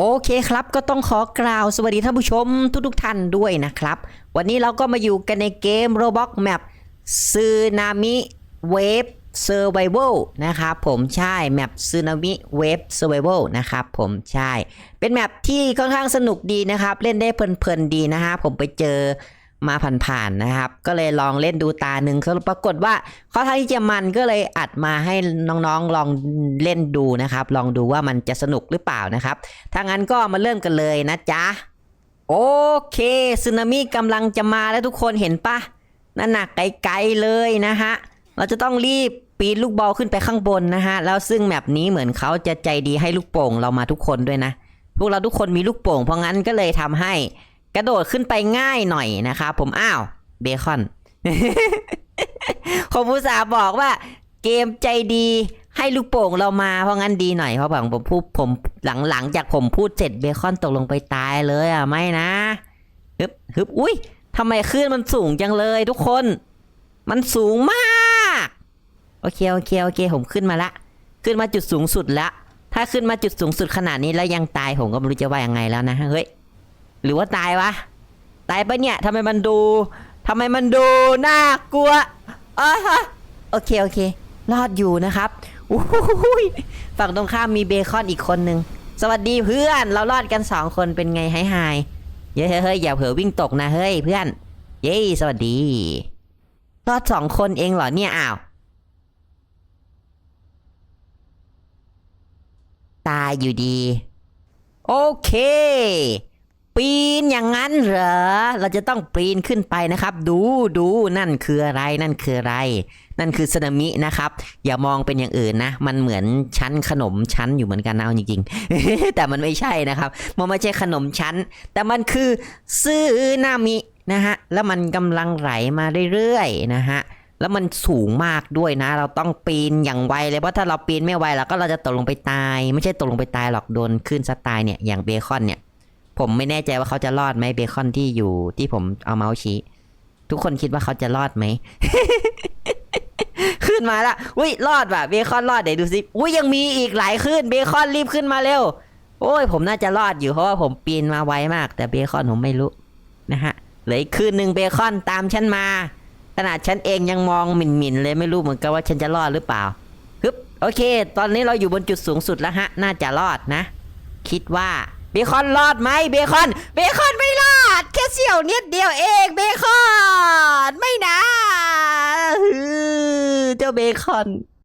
โอเคครับก็ต้องขอกล่าวสวัสดีท่านผู้ชมทุกๆท่านด้วยนะครับ วันนี้เราก็มาอยู่กันในเกม Roblox Map ซึนามิเวฟเซอร์ไวเวลนะครับผมใช่แมปซึนามิเวฟเซอร์ไวเวลนะครับผมใช่ เป็นแมปที่ค่อนข้างสนุกดีนะครับ เล่นได้เพลินๆดีนะฮะผมไปเจอ มาผ่านๆนะครับ ก็เลยลองเล่นดูตาหนึ่งก็ปรากฏว่าเขาทางที่จะมันก็เลยอัดมาให้น้องๆลองเล่นดูนะครับ ลองดูว่ามันจะสนุกหรือเปล่านะครับ ถ้างั้นก็มาเริ่มกันเลยนะจ๊ะ โอเคสึนามิกำลังจะมาแล้วทุกคนเห็นปะนั่นหนักไกลๆเลยนะฮะ เราจะต้องรีบปีนลูกบอลขึ้นไปข้างบนนะฮะ แล้วซึ่งแมปนี้เหมือนเขาจะใจดีให้ลูกโป่งเรามาทุกคนด้วยนะ พวกเราทุกคนมีลูกโป่ง เพราะงั้นก็เลยทำให้ กระโดดขึ้นไปง่ายหน่อยนะครับผมอ้าวเบคอนผมอุตส่าห์บอกว่าเกมใจดีให้ลูกโป่งเรามาเพราะงั้นดีหน่อยเพราะบางผมพูดผมหลังหลังจากผมพูดเสร็จเบคอนตกลงไปตายเลยอะไม่นะฮึบฮึบอุ้ยทำไมคลื่นมันสูงจังเลยทุกคน มันสูงมากโอเคโอเคโอเค ผมขึ้นมาละ ขึ้นมาจุดสูงสุดละถ้าขึ้นมาจุดสูงสุดขนาดนี้แล้วยังตายผมก็ไม่รู้จะว่ายังไงแล้วนะเฮ้ย หรือว่าตายวะ ตายปะเนี่ยทำไมมันดูทำไมมันดูน่ากลัวอโอเคโอเค รอดอยู่นะครับอู้ยฝั่งตรงข้ามมีเบคอนอีกคนนึง สวัสดีเพื่อน เรารอดกันสองคนเป็นไงไฮไฮเย้เฮ้ยเฮ้ยอย่าเผลอวิ่งตกนะเฮ้ยเพื่อน เย้สวัสดี รอดสองคนเองเหรอเนี่ยอ้าว ตายอยู่ดี โอเค ปีนอย่างนั้นเหรอ เราจะต้องปีนขึ้นไปนะครับ ดูดูนั่นคืออะไรนั่นคืออะไร นั่นคือสึนามินะครับ อย่ามองเป็นอย่างอื่นนะ มันเหมือนชั้นขนมชั้นอยู่เหมือนกันนะเอาจริงๆ แต่มันไม่ใช่นะครับ มันไม่ใช่ขนมชั้น แต่มันคือซึนามินะฮะ แล้วมันกำลังไหลมาเรื่อยๆนะฮะแล้วมันสูงมากด้วยนะ เราต้องปีนอย่างไวเลยเพราะถ้าเราปีนไม่ไวเราก็เราจะตกลงไปตาย ไม่ใช่ตกลงไปตายหรอกโดนคลื่นซัดตายเนี่ยอย่างเบคอนเนี่ย ผมไม่แน่ใจว่าเขาจะรอดไหมเบคอนที่อยู่ที่ผมเอาเมาส์ชี้ ทุกคนคิดว่าเขาจะรอดไหม ขึ้นมาละอุ้ยรอดว่ะเบคอนรอดเดี๋ยวดูสิอุ้ยยังมีอีกหลายขึ้นเบคอนรีบขึ้นมาเร็ว โอ้ย ผมน่าจะรอดอยู่เพราะว่าผมปีนมาไวมาก แต่เบคอนผมไม่รู้นะฮะเหลืออีกคืนหนึ่งเบคอนตามฉันมาขนาดฉันเองยังมองหมิ่นๆเลยไม่รู้เหมือนกันว่าฉันจะรอดหรือเปล่าฮึบโอเค ตอนนี้เราอยู่บนจุดสูงสุดแล้วฮะ น่าจะรอดนะ คิดว่า เบคอนรอดไหมเบคอน เบคอนไม่รอด แค่เสี้ยวนิดเดียวเองเบคอน ไม่นะฮือเจ้าเบคอน